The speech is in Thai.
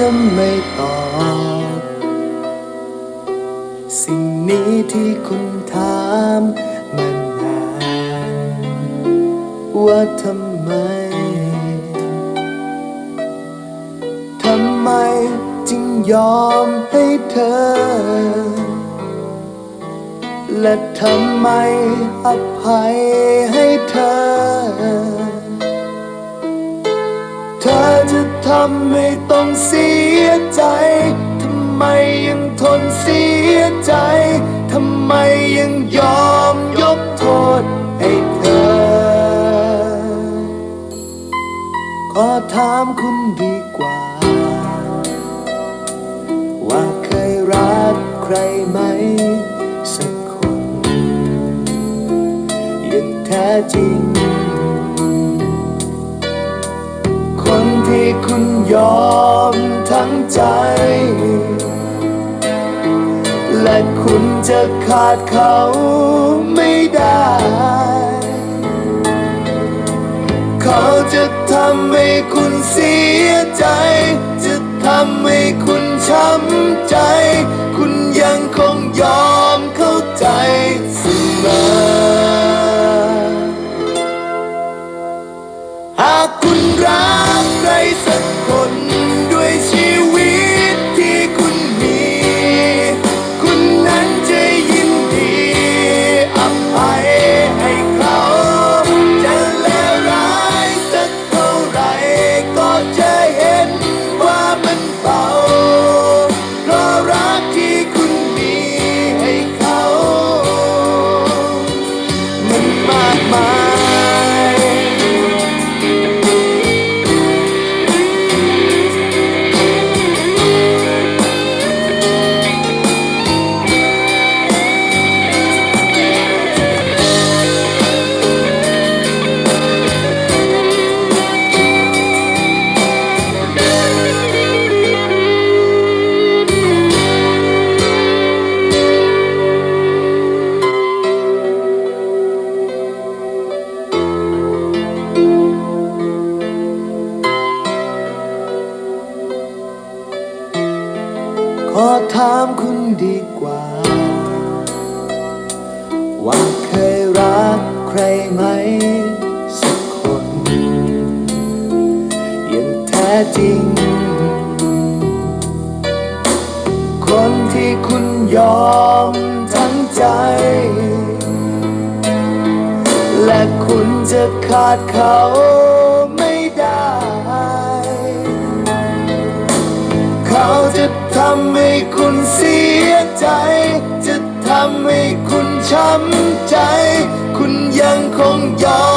จะไม่ตอบ สิ่งนี้ที่คุณถามมานานว่าทำไม ทำไมจึงยอมให้เธอ และทำไมอภัยให้เธอ เธอจะทำให้ต้องเสียใจ ทำไมยังทนเสียใจ ทำไมยังยอมยกโทษให้เธอ ขอถามคุณดีกว่า ว่าเคยรักใครไหม สักคนย่างแท้จริง คุณยอมทั้งใจ และคุณจะขาดเขาไม่ได้ เขาจะทำให้คุณเสียใจ จะทำให้คุณช้ำใจ ขอถามคุณดีกว่า ว่าเคยรักใครไหม สักคนอย่างแท้จริง คนที่คุณยอมทั้งใจ และคุณจะขาดเขาไม่ได้ เขาจะำให้คุณเสียใจ จะทำให้คุณช้ำใจ คุณยังคงยอม